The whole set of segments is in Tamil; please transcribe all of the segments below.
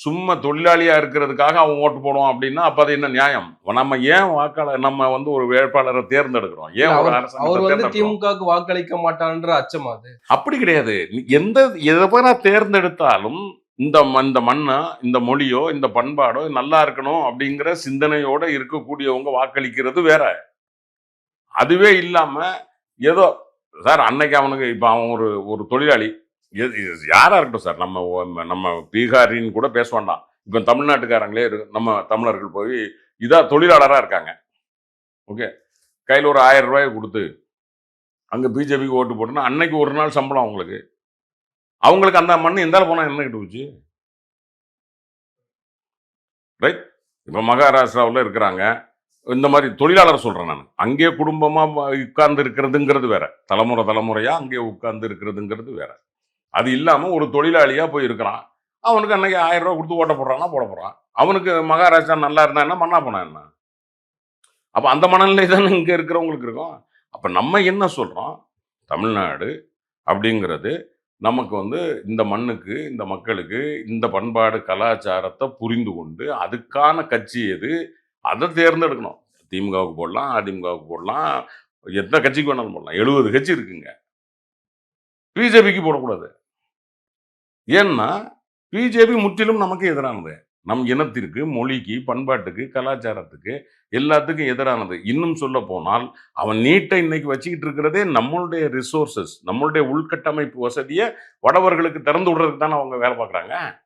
சும்மா தொழிலாளியா இருக்கிறதுக்காக அவன் ஓட்டு போடுவான் அப்படின்னா அப்ப அது என்ன நியாயம்? நம்ம ஏன் வாக்காளர் நம்ம வந்து ஒரு வேட்பாளரை தேர்ந்தெடுக்கிறோம்? ஏன் ஒரு அவர் வந்து? திமுகவுக்கு வாக்களிக்க மாட்டான்ற அச்சம் அது. அப்படி கிடையாது. எந்த எவரை தேர்ந்தெடுத்தாலும் இந்த இந்த மண்ணா இந்த மொழியோ இந்த பண்பாடோ நல்லா இருக்கணும் அப்படிங்கிற சிந்தனையோட இருக்கக்கூடியவங்க வாக்களிக்கிறது வேற. அதுவே இல்லாம ஏதோ சார் அன்னைக்கு அவனுக்கு இப்ப அவன் ஒரு ஒரு தொழிலாளி யாராக இருக்கட்டும் சார். நம்ம நம்ம பீகாரின்னு கூட பேச வேண்டாம். இப்போ தமிழ்நாட்டுக்காரங்களே நம்ம தமிழர்கள் போய் இதாக தொழிலாளராக இருக்காங்க. ஓகே? கையில் ஒரு ஆயிரம் ரூபாயை கொடுத்து அங்கே பிஜேபிக்கு ஓட்டு போட்டோன்னா அன்னைக்கு ஒரு நாள் சம்பளம் அவங்களுக்கு. அவங்களுக்கு அந்த மண் எந்தால போனால் என்ன கிட்ட போச்சு? ரைட்? இப்போ மகாராஷ்டிராவில் இருக்கிறாங்க. இந்த மாதிரி தொழிலாளர் சொல்கிறேன் நான். அங்கேயே குடும்பமாக உட்கார்ந்து இருக்கிறதுங்கிறது வேற. தலைமுறை தலைமுறையாக அங்கேயே உட்கார்ந்து இருக்கிறதுங்கிறது வேற. அது இல்லாமல் ஒரு தொழிலாளியாக போய் இருக்கிறான். அவனுக்கு அன்னைக்கு ஆயிரம் ரூபா கொடுத்து ஓட்ட போடுறான்னா போட போகிறான் அவனுக்கு மகாராஷ்டிரா நல்லா இருந்தா என்ன மண்ணா போனா என்ன? அப்போ அந்த மனநிலை தானே இங்கே இருக்கிறவங்களுக்கு இருக்கும். அப்போ நம்ம என்ன சொல்கிறோம் தமிழ்நாடு அப்படிங்கிறது நமக்கு வந்து இந்த மண்ணுக்கு இந்த மக்களுக்கு இந்த பண்பாடு கலாச்சாரத்தை புரிந்து கொண்டு அதுக்கான கட்சி எது? அதை தேர்ந்தெடுக்கணும். திமுகவுக்கு போடலாம் அதிமுகவுக்கு போடலாம் எத்தனை கட்சிக்கு வேணாலும் போடலாம். எழுபது கட்சி இருக்குங்க. பிஜேபிக்கு போடக்கூடாது. ஏன்னா பிஜேபி முற்றிலும் நமக்கு எதிரானது. நம் இனத்திற்கு மொழிக்கு பண்பாட்டுக்கு கலாச்சாரத்துக்கு எல்லாத்துக்கும் எதிரானது. இன்னும் சொல்ல போனால் அவன் நீட்டை இன்னைக்கு வச்சுக்கிட்டு இருக்கிறதே நம்மளுடைய ரிசோர்சஸ் நம்மளுடைய உள்கட்டமைப்பு வசதியை வடவர்களுக்கு திறந்து விடுறதுக்கு தானே அவங்க வேலை பார்க்குறாங்க.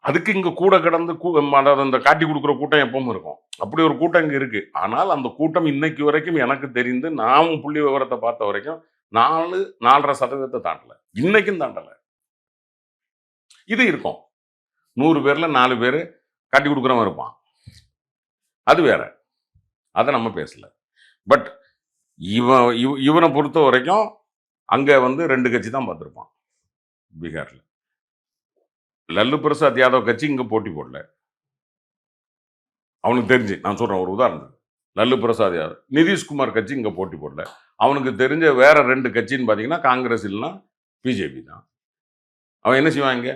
அதுக்கு இங்கே கூட கிடந்து கூ- அதாவது அந்த காட்டி கொடுக்குற கூட்டம் எப்பவும் இருக்கும். அப்படி ஒரு கூட்டம் இங்கே இருக்கு. ஆனால் அந்த கூட்டம் இன்னைக்கு வரைக்கும் எனக்கு தெரிந்து நாம் புள்ளி விவரத்தை பார்த்த வரைக்கும் நாலு நாலரை சதவீதத்தை தாண்டலை. இன்னைக்கும் தாண்டலை. இது இருக்கும். நூறு பேர்ல நாலு பேர் கட்டி கொடுக்குறவன் இருப்பான். அது வேற. அதை நம்ம பேசல. பட் இவன் இவ- இவனை பொறுத்த வரைக்கும் அங்கே வந்து ரெண்டு கட்சி தான் பார்த்துருப்பான். பீகார்ல. லல்லு பிரசாத் யாதவ் கட்சி இங்கே போட்டி போடல. அவனுக்கு தெரிஞ்சு நான் சொல்கிறேன் ஒரு உதாரணத்துக்கு. லல்லு பிரசாத் யாதவ் நிதிஷ்குமார் கட்சி இங்கே போட்டி போடல. அவனுக்கு தெரிஞ்ச வேற ரெண்டு கட்சின்னு பார்த்தீங்கன்னா காங்கிரஸ் இல்லைன்னா பிஜேபி தான். அவன் என்ன செய்வாங்க?